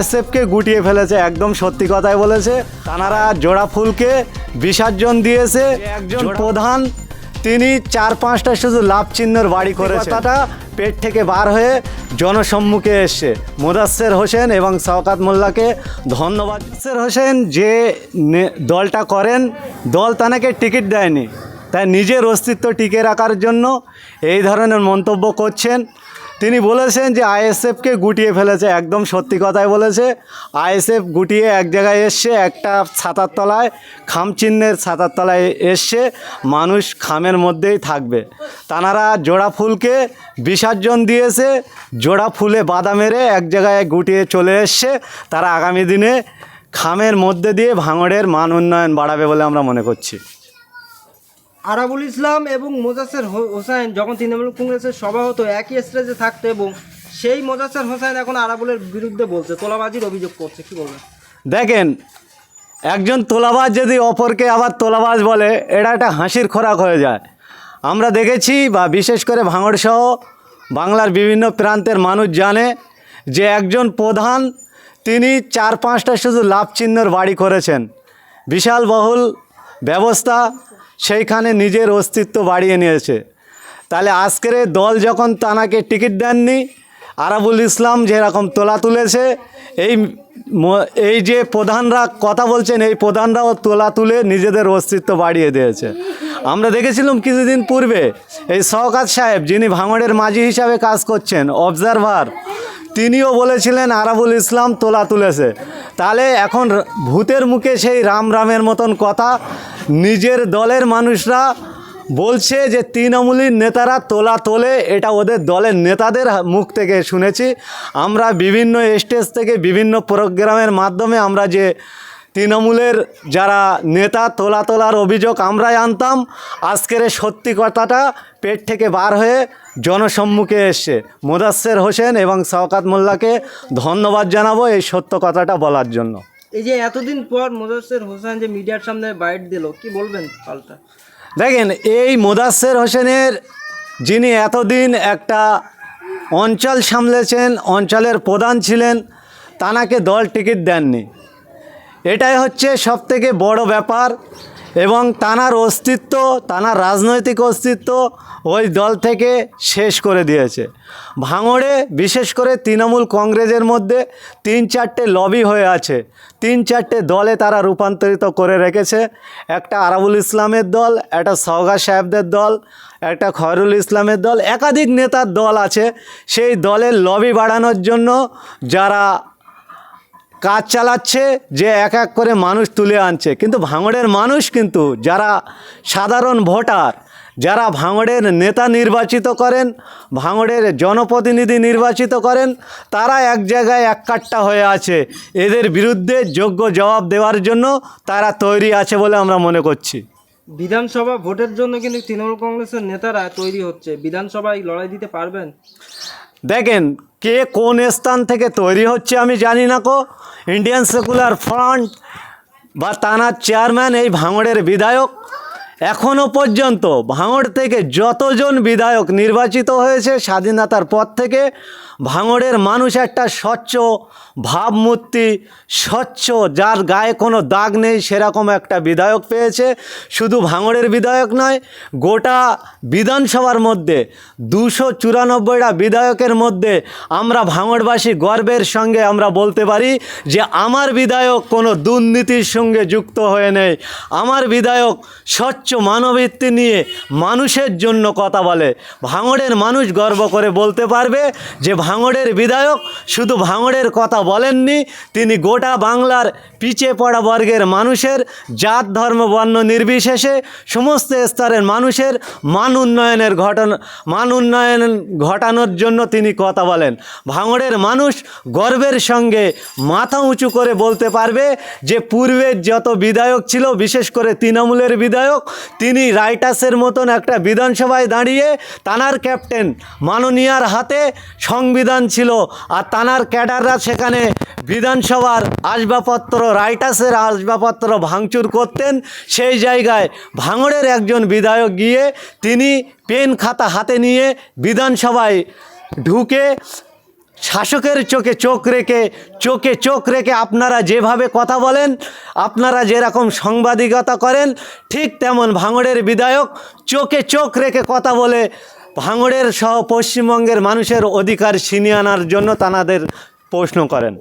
এসএফকে গুটিয়ে ফেলেছে একদম সত্যি কথাই বলেছে। তানারা জোড়া ফুলকে বিসর্জন দিয়েছে। একজন প্রধান তিনি চার পাঁচটা শুধু লাভ চিহ্নের বাড়ি করে কথাটা। পেট থেকে বার হয়ে জনসম্মুখে এসছে। মোদাস্সের হোসেন এবং শওকাত মোল্লাকে ধন্যবাদ। মোদাস্সের হোসেন যে দলটা করেন দল তানাকে টিকিট দেয়নি। তাই নিজের অস্তিত্ব টিকে রাখার জন্য এই ধরনের মন্তব্য করছেন। তিনি বলেছেন যে আইএসএফকে গুটিয়ে ফেলেছে, একদম সত্যি কথাই বলেছে। আইএসএফ গুটিয়ে এক জায়গায় এসছে, একটা ছাতার তলায়, খাম চিহ্নের ছাতার তলায় এসছে, মানুষ খামের মধ্যেই থাকবে। তানারা জোড়া ফুলকে বিসর্জন দিয়েছে, জোড়া ফুলে বাধা মেরে এক জায়গায় গুটিয়ে চলে এসছে। তারা আগামী দিনে খামের মধ্যে দিয়ে ভাঙড়ের মান উন্নয়ন বাড়াবে বলে আমরা মনে করছি। আরাবুল ইসলাম এবং মোজাসের হোসাইন যখন তৃণমূল কংগ্রেসের সভা হতো, একই স্টেজে থাকতো এবং সেই মোজাসের হোসাইন এখন আরাবুলের বিরুদ্ধে বলছে, তোলাবাজির অভিযোগ করছে, কি বলবেন? দেখেন, একজন তোলাবাজ যদি অপরকে আবার তোলাবাজ বলে, এটা একটা হাসির খোরাক হয়ে যায়। আমরা দেখেছি, বা বিশেষ করে ভাঙড় সহ বাংলার বিভিন্ন প্রান্তের মানুষ জানে যে একজন প্রধান, তিনি চার পাঁচটা শুধু লাভ চিহ্নের বাড়ি করেছেন। বিশাল বহুল ব্যবস্থা সেইখানে নিজের অস্তিত্ব বাড়িয়ে নিয়েছে। তাহলে আজকের দল যখন তানাকে টিকিট দেননি, আরাবুল ইসলাম যেরকম তোলা তুলেছে, এই এই যে প্রধানরা কথা বলছেন, এই প্রধানরাও তোলা তুলে নিজেদের অস্তিত্ব বাড়িয়ে দিয়েছে। আমরা দেখেছিলাম কিছুদিন পূর্বে এই শওকাত সাহেব, যিনি ভাঙড়ের মাঝি হিসাবে কাজ করছেন অবজারভার তিনিও বলেছিলেন, আরাবুল ইসলাম তোলা তুলেছে। তাহলে এখন ভূতের মুখে সেই রাম রামের মতন কথা নিজের দলের মানুষরা বলছে যে তৃণমূলীর নেতারা তোলা তোলে, এটা ওদের দলের নেতাদের মুখ থেকে শুনেছি। আমরা বিভিন্ন স্টেজ থেকে বিভিন্ন প্রোগ্রামের মাধ্যমে আমরা যে তৃণমূলের যারা নেতা তোলা তোলার অভিযোগ আমরাই আনতাম আজকের এই সত্যি কথাটা পেট থেকে বার হয়ে জনসম্মুখে এসছে। মোদাস্সের হোসেন এবং শওকাত মোল্লাকে ধন্যবাদ জানাব এই সত্য কথাটা বলার জন্য। এই যে এতদিন পর মোজাসের হোসেন যে মিডিয়ার সামনে বাইট দিল কি বলবেন পাল্টা? দেখেন এই মোদাস্সের হোসেনের যিনি এতদিন একটা অঞ্চল সামলেছেন অঞ্চলের প্রধান ছিলেন তানাকে দল টিকিট দেননি। এটাই হচ্ছে সবথেকে বড় ব্যাপার এবং তানার অস্তিত্ব, তানার রাজনৈতিক অস্তিত্ব ওই দল থেকে শেষ করে দিয়েছে। ভাঙড়ে বিশেষ করে তৃণমূল কংগ্রেসের মধ্যে তিন চারটে লবি হয়ে আছে। তিন চারটে দলে তারা রূপান্তরিত করে রেখেছে। একটা আরাবুল ইসলামের দল, একটা সওগা সাহেবদের দল, একটা খয়রুল ইসলামের দল। একাধিক নেতার দল আছে। সেই দলের লবি বাড়ানোর জন্য যারা কাজ চালাচ্ছে, যে এক এক করে মানুষ তুলে আনছে। কিন্তু ভাঙড়ের মানুষ কিন্তু, যারা সাধারণ ভোটার, যারা ভাঙড়ের নেতা নির্বাচিত করেন, ভাঙড়ের জনপ্রতিনিধি নির্বাচিত করেন, তারা এক জায়গায় এক কাট্টা হয়ে আছে। এদের বিরুদ্ধে যোগ্য জবাব দেওয়ার জন্য তারা তৈরি আছে বলে আমরা মনে করছি। বিধানসভা ভোটের জন্য কিন্তু তৃণমূল কংগ্রেসের নেতারা তৈরি হচ্ছে। বিধানসভায় লড়াই দিতে পারবেন? দেখেন কে কোন স্থান থেকে তৈরি হচ্ছে আমি জানি না কো। ইন্ডিয়ান সেকুলার ফ্রন্ট বা তানার চেয়ারম্যান এই ভাঙড়ের বিধায়ক এখনও পর্যন্ত ভাঙড় থেকে যতজন বিধায়ক নির্বাচিত হয়েছে স্বাধীনতার পর থেকে, ভাঙড়ের মানুষ একটা স্বচ্ছ ভাবমূর্তি, স্বচ্ছ, যার গায়ে কোনো দাগ নেই, সেরকম একটা বিধায়ক পেয়েছে। শুধু ভাঙড়ের বিধায়ক নয়, গোটা বিধানসভার মধ্যে, দুশো চুরানব্বইটা বিধায়কের মধ্যে আমরা ভাঙড়বাসী গর্বের সঙ্গে আমরা বলতে পারি যে আমার বিধায়ক কোনো দুর্নীতির সঙ্গে যুক্ত হয়ে নেই। আমার বিধায়ক স্বচ্ছ মানবৃত্তি নিয়ে মানুষের জন্য কথা বলে। ভাঙড়ের মানুষ গর্ব করে বলতে পারবে যে ভাঙড়ের বিধায়ক শুধু ভাঙড়ের কথা বলেননি, তিনি গোটা বাংলার পিছিয়ে পড়া বর্গের মানুষের জাত, ধর্ম, বর্ণ নির্বিশেষে সমস্ত স্তরের মানুষের মান উন্নয়নের ঘটনা, মান উন্নয়ন ঘটানোর জন্য তিনি কথা বলেন। ভাঙড়ের মানুষ গর্বের সঙ্গে মাথা উঁচু করে বলতে পারবে যে পূর্বের যত বিধায়ক ছিল, বিশেষ করে তৃণমূলের বিধায়ক তিনি রাইটাসের মতন একটা বিধানসভায় দাঁড়িয়ে তানার ক্যাপ্টেন মাননীয়ার হাতে সংবিধান ছিল। আর তানার ক্যাডাররা সেখানে বিধানসভার আসবাবপত্র রাইটাসের আসবাবপত্র ভাঙচুর করতেন। সেই জায়গায় ভাঙড়ের একজন বিধায়ক গিয়ে তিনি পেন খাতা হাতে নিয়ে বিধানসভায় ঢুকে শাসকের চোখে চোখ রেখে, চোখে চোখ রেখে আপনারা যেভাবে কথা বলেন, আপনারা যেরকম সাংবাদিকতা করেন, ঠিক তেমন ভাঙড়ের বিধায়ক চোখে চোখ রেখে কথা বলে, ভাঙড়ের সহ পশ্চিমবঙ্গের মানুষের অধিকার ছিনিয়ে আনার জন্য তানাদের প্রশ্ন করেন।